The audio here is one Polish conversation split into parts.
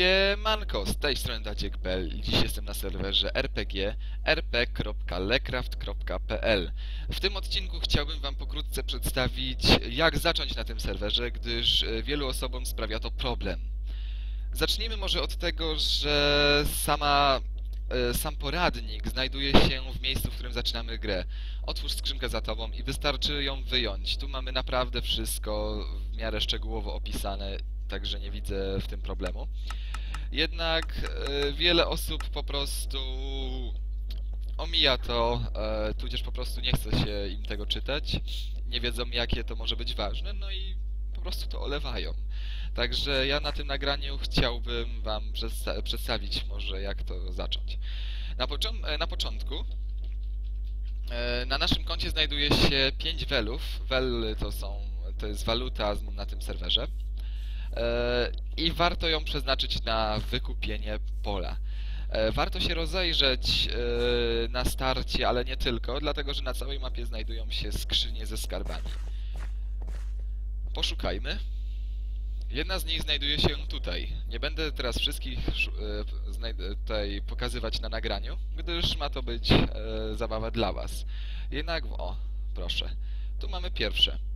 Siemanko, z tej strony Daciek.pl dziś jestem na serwerze RPG rp.lecraft.pl W tym odcinku chciałbym wam pokrótce przedstawić jak zacząć na tym serwerze, gdyż e, wielu osobom sprawia to problem. Zacznijmy może od tego, że sama, e, sam poradnik znajduje się w miejscu, w którym zaczynamy grę. Otwórz skrzynkę za tobą i wystarczy ją wyjąć. Tu mamy naprawdę wszystko w miarę szczegółowo opisane także nie widzę w tym problemu. Jednak e, wiele osób po prostu omija to, e, tudzież po prostu nie chce się im tego czytać, nie wiedzą jakie to może być ważne, no i po prostu to olewają. Także ja na tym nagraniu chciałbym Wam przedsta przedstawić może jak to zacząć. Na, e, na początku na naszym koncie znajduje się 5 welów. Wel to są, to jest waluta na tym serwerze. E, i warto ją przeznaczyć na wykupienie pola. E, warto się rozejrzeć e, na starcie, ale nie tylko, dlatego że na całej mapie znajdują się skrzynie ze skarbami. Poszukajmy. Jedna z nich znajduje się tutaj. Nie będę teraz wszystkich tutaj pokazywać na nagraniu, gdyż ma to być zabawa dla Was. Jednak, o, proszę. Tu mamy pierwsze.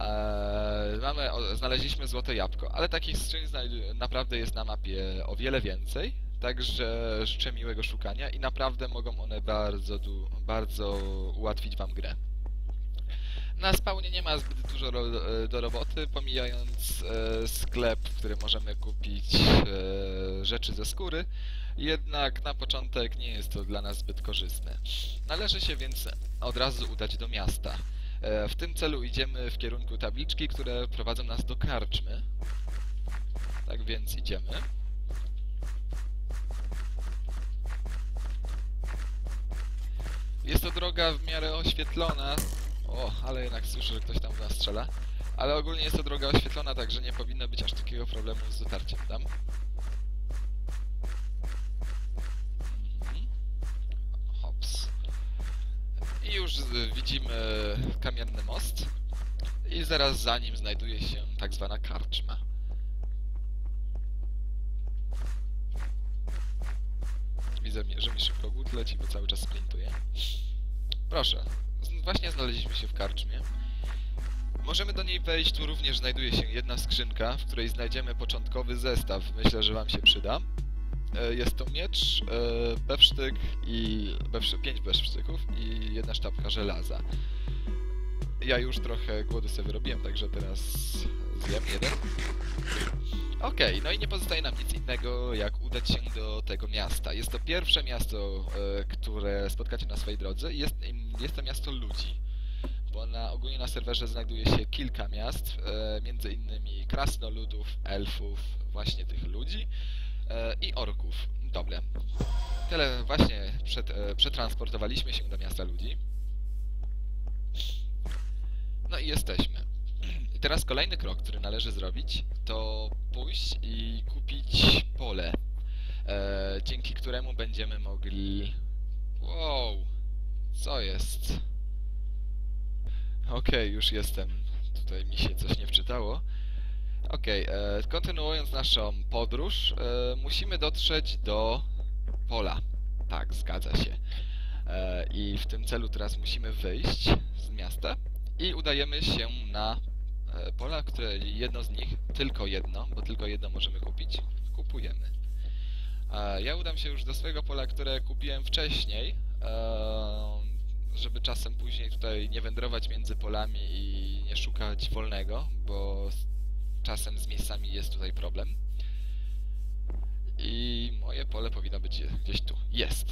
Eee, mamy, o, znaleźliśmy złote jabłko, ale takich skrzyń naprawdę jest na mapie o wiele więcej, także życzę miłego szukania i naprawdę mogą one bardzo, bardzo ułatwić wam grę. Na spawnie nie ma zbyt dużo ro e, do roboty, pomijając e, sklep, w którym możemy kupić e, rzeczy ze skóry, jednak na początek nie jest to dla nas zbyt korzystne. Należy się więc od razu udać do miasta. E, w tym celu idziemy w kierunku tabliczki, które prowadzą nas do karczmy. Tak więc idziemy. Jest to droga w miarę oświetlona. O, ale jednak słyszę, że ktoś tam w nas strzela. Ale ogólnie jest to droga oświetlona, także nie powinno być aż takiego problemu z dotarciem tam. Już widzimy kamienny most i zaraz za nim znajduje się tak zwana karczma. Widzę, że mi szybko głód leci, bo cały czas sprintuje. Proszę, właśnie znaleźliśmy się w karczmie. Możemy do niej wejść, tu również znajduje się jedna skrzynka, w której znajdziemy początkowy zestaw. Myślę, że wam się przyda. E, jest to miecz, e, bewsztyk i bewszy, pięć bewsztyków i jedna sztabka żelaza. Ja już trochę głodu sobie wyrobiłem, także teraz zjem jeden. Okej, okay, no i nie pozostaje nam nic innego, jak udać się do tego miasta. Jest to pierwsze miasto, e, które spotkacie na swojej drodze i jest, jest to miasto ludzi. Bo na, ogólnie na serwerze znajduje się kilka miast, między innymi krasnoludów, elfów, właśnie tych ludzi. E, i orków. Dobra. Tyle właśnie przed, e, przetransportowaliśmy się do miasta ludzi. No i jesteśmy. I teraz kolejny krok, który należy zrobić, to pójść i kupić pole, e, dzięki któremu będziemy mogli... Wow! Co jest? Okej, okay, już jestem. Tutaj mi się coś nie wczytało. Okej, okay, kontynuując naszą podróż, e, musimy dotrzeć do pola. Tak, zgadza się. E, I w tym celu teraz musimy wyjść z miasta i udajemy się na e, pola, które jedno z nich, tylko jedno, bo tylko jedno możemy kupić, kupujemy. E, ja udam się już do swojego pola, które kupiłem wcześniej, e, żeby czasem później tutaj nie wędrować między polami i nie szukać wolnego, bo czasem z miejscami jest tutaj problem. I moje pole powinno być gdzieś tu. Jest.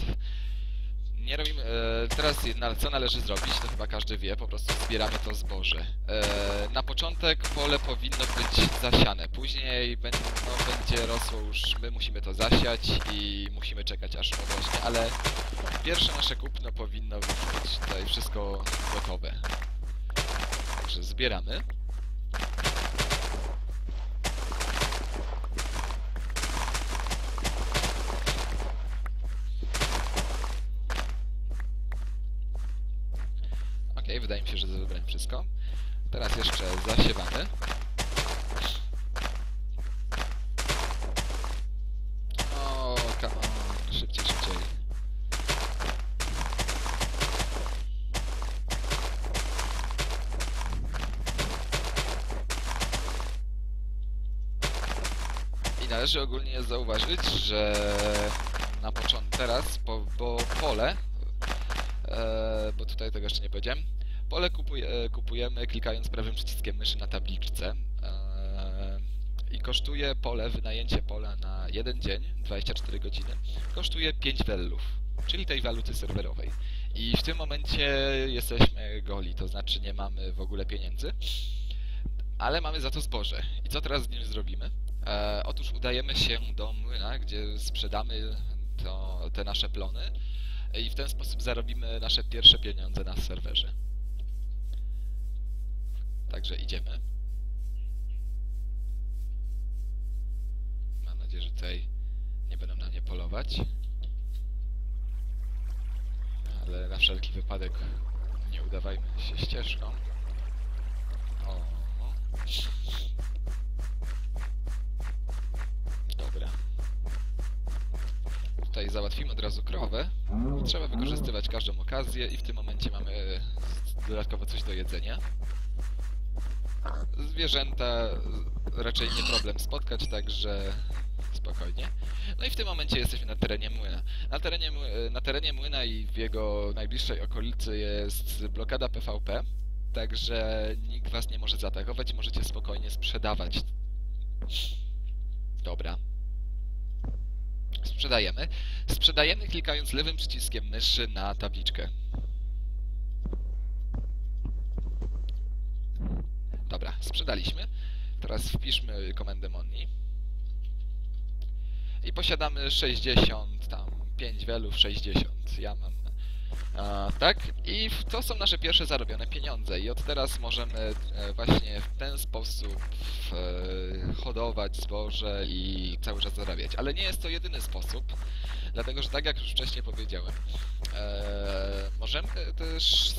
Nie robimy... E, teraz co należy zrobić, to chyba każdy wie, po prostu zbieramy to zboże. E, na początek pole powinno być zasiane, później będzie, no, będzie rosło już, my musimy to zasiać i musimy czekać aż rośnie, ale pierwsze nasze kupno powinno być tutaj wszystko gotowe. Także zbieramy. Wydaje mi się, że zrobiłem wszystko. Teraz jeszcze zasiewamy. O, come on. Szybciej, szybciej. I należy ogólnie zauważyć, że na początku teraz, po, bo pole, e, bo tutaj tego jeszcze nie powiedziałem, pole kupuje, kupujemy klikając prawym przyciskiem myszy na tabliczce e, i kosztuje pole, wynajęcie pola na jeden dzień, 24 godziny, kosztuje 5 wellów, czyli tej waluty serwerowej. I w tym momencie jesteśmy goli, to znaczy nie mamy w ogóle pieniędzy, ale mamy za to zboże. I co teraz z nim zrobimy? E, otóż udajemy się do młyna, gdzie sprzedamy to, te nasze plony i w ten sposób zarobimy nasze pierwsze pieniądze na serwerze. Także idziemy. Mam nadzieję, że tutaj nie będą na nie polować. Ale na wszelki wypadek nie udawajmy się ścieżką. O. Dobra. Tutaj załatwimy od razu krowę. Trzeba wykorzystywać każdą okazję i w tym momencie mamy dodatkowo coś do jedzenia. Zwierzęta raczej nie problem spotkać, także spokojnie. No i w tym momencie jesteśmy na terenie młyna. Na terenie, na terenie młyna i w jego najbliższej okolicy jest blokada PvP, także nikt was nie może zaatakować możecie spokojnie sprzedawać. Dobra. Sprzedajemy. Sprzedajemy klikając lewym przyciskiem myszy na tabliczkę. Sprzedaliśmy. Teraz wpiszmy komendę Moni. I posiadamy 60, tam 5 welów, 60. Ja mam. A, tak? I to są nasze pierwsze zarobione pieniądze. I od teraz możemy e, właśnie w ten sposób e, hodować zboże i cały czas zarabiać. Ale nie jest to jedyny sposób, dlatego że tak jak już wcześniej powiedziałem, e, możemy też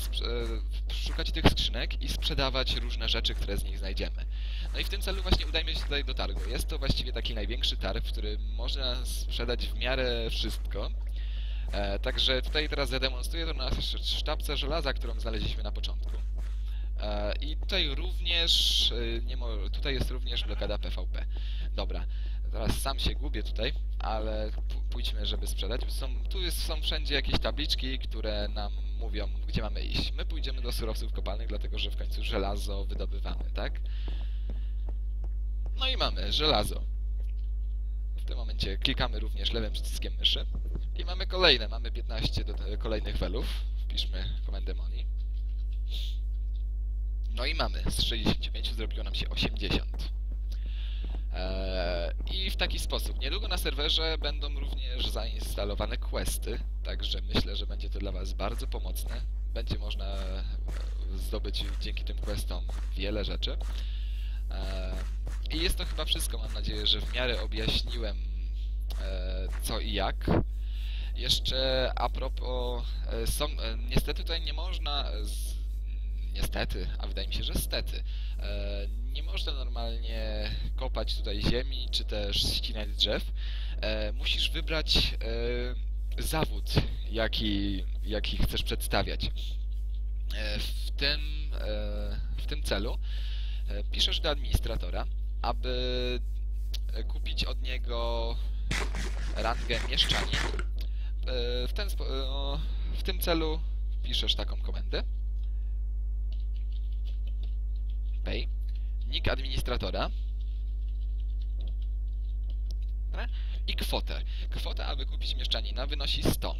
szukać tych skrzynek i sprzedawać różne rzeczy, które z nich znajdziemy. No i w tym celu właśnie udajmy się tutaj do targu. Jest to właściwie taki największy targ, w którym można sprzedać w miarę wszystko. E, także tutaj teraz zademonstruję to na sz- sztabce żelaza, którą znaleźliśmy na początku. E, I tutaj również, e, nie tutaj jest również blokada PvP. Dobra, teraz sam się gubię tutaj, ale pójdźmy, żeby sprzedać. Są, tu jest, są wszędzie jakieś tabliczki, które nam mówią, gdzie mamy iść. My pójdziemy do surowców kopalnych, dlatego że w końcu żelazo wydobywamy, tak? No i mamy żelazo. W tym momencie klikamy również lewym przyciskiem myszy. I mamy kolejne, mamy 15 do, kolejnych welów. Wpiszmy komendę Moni. No i mamy, z 65 zrobiło nam się 80. Eee, I w taki sposób. Niedługo na serwerze będą również zainstalowane questy, także myślę, że będzie to dla Was bardzo pomocne. Będzie można e, zdobyć dzięki tym questom wiele rzeczy. I jest to chyba wszystko. Mam nadzieję, że w miarę objaśniłem e, co i jak. Jeszcze a propos, e, są, e, niestety tutaj nie można, z, niestety, a wydaje mi się, że stety, e, nie można normalnie kopać tutaj ziemi, czy też ścinać drzew. Musisz wybrać zawód, jaki, jaki chcesz przedstawiać. W, tym, w tym celu piszesz do administratora, aby kupić od niego rangę mieszczanin. E, W, ten, e, w tym celu piszesz taką komendę. Pay. Nick administratora. I kwotę. Kwota, aby kupić mieszczanina wynosi 100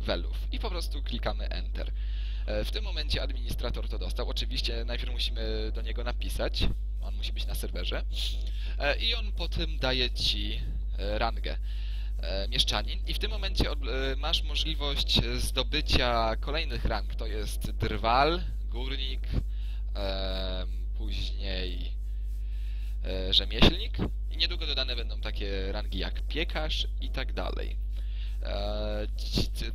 welów. I po prostu klikamy Enter. E, W tym momencie administrator to dostał. Oczywiście najpierw musimy do niego napisać. On musi być na serwerze. I on potem daje ci rangę mieszczanin i w tym momencie e, masz możliwość zdobycia kolejnych rang. To jest drwal, górnik, e, później e, rzemieślnik i niedługo dodane będą takie rangi jak piekarz i tak dalej. E,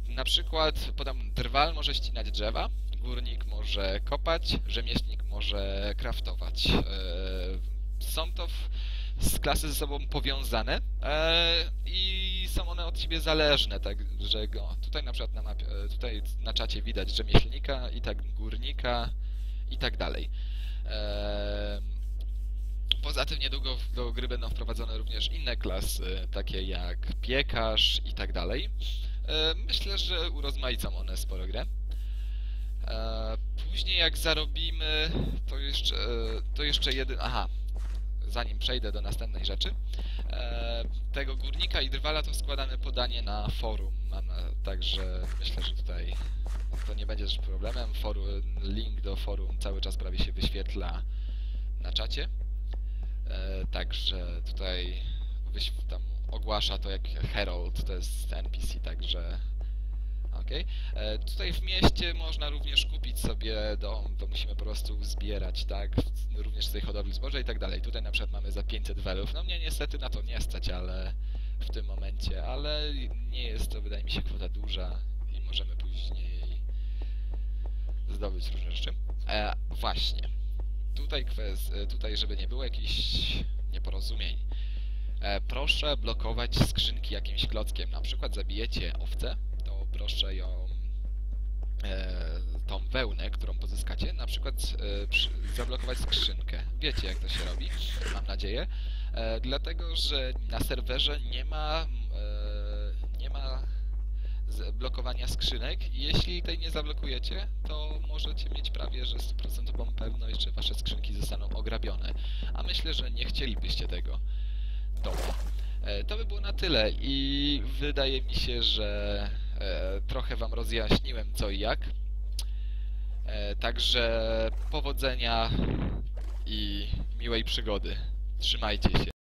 na przykład podam drwal może ścinać drzewa, górnik może kopać, rzemieślnik może kraftować. E, są to w, z klasy ze sobą powiązane e, i są one od siebie zależne, tak, że go, tutaj na przykład na mapie, e, tutaj na czacie widać rzemieślnika i tak górnika i tak dalej. E, poza tym niedługo do gry będą wprowadzone również inne klasy, takie jak piekarz i tak dalej. Myślę, że urozmaicą one sporo grę. Później jak zarobimy, to jeszcze, to jeszcze jeden... Aha, zanim przejdę do następnej rzeczy. E, Tego górnika i drwala to składamy podanie na forum, także myślę, że tutaj to nie będzie problemem. Forum, link do forum cały czas prawie się wyświetla na czacie. E, także tutaj tam ogłasza to jak Herald, to jest NPC, także E, Tutaj w mieście można również kupić sobie dom, to musimy po prostu zbierać, tak? Również z tej hodowli zboża i tak dalej. Tutaj na przykład mamy za 500 welów. No mnie niestety na to nie stać, ale w tym momencie, ale nie jest to wydaje mi się kwota duża i możemy później zdobyć różne rzeczy. E, właśnie. Tutaj, kwes- e, tutaj, żeby nie było jakichś nieporozumień, e, proszę blokować skrzynki jakimś klockiem. Na przykład zabijecie owcę, to proszę ją, e, tą wełnę, którą pozyskacie, na przykład e, zablokować skrzynkę. Wiecie, jak to się robi, mam nadzieję. E, dlatego, że na serwerze nie ma, nie ma blokowania skrzynek i jeśli tej nie zablokujecie, to możecie mieć prawie że stuprocentową pewność, że wasze skrzynki zostaną ograbione. A myślę, że nie chcielibyście tego. Dobra. To by było na tyle i wydaje mi się, że trochę wam rozjaśniłem co i jak. E, Także powodzenia i miłej przygody. Trzymajcie się.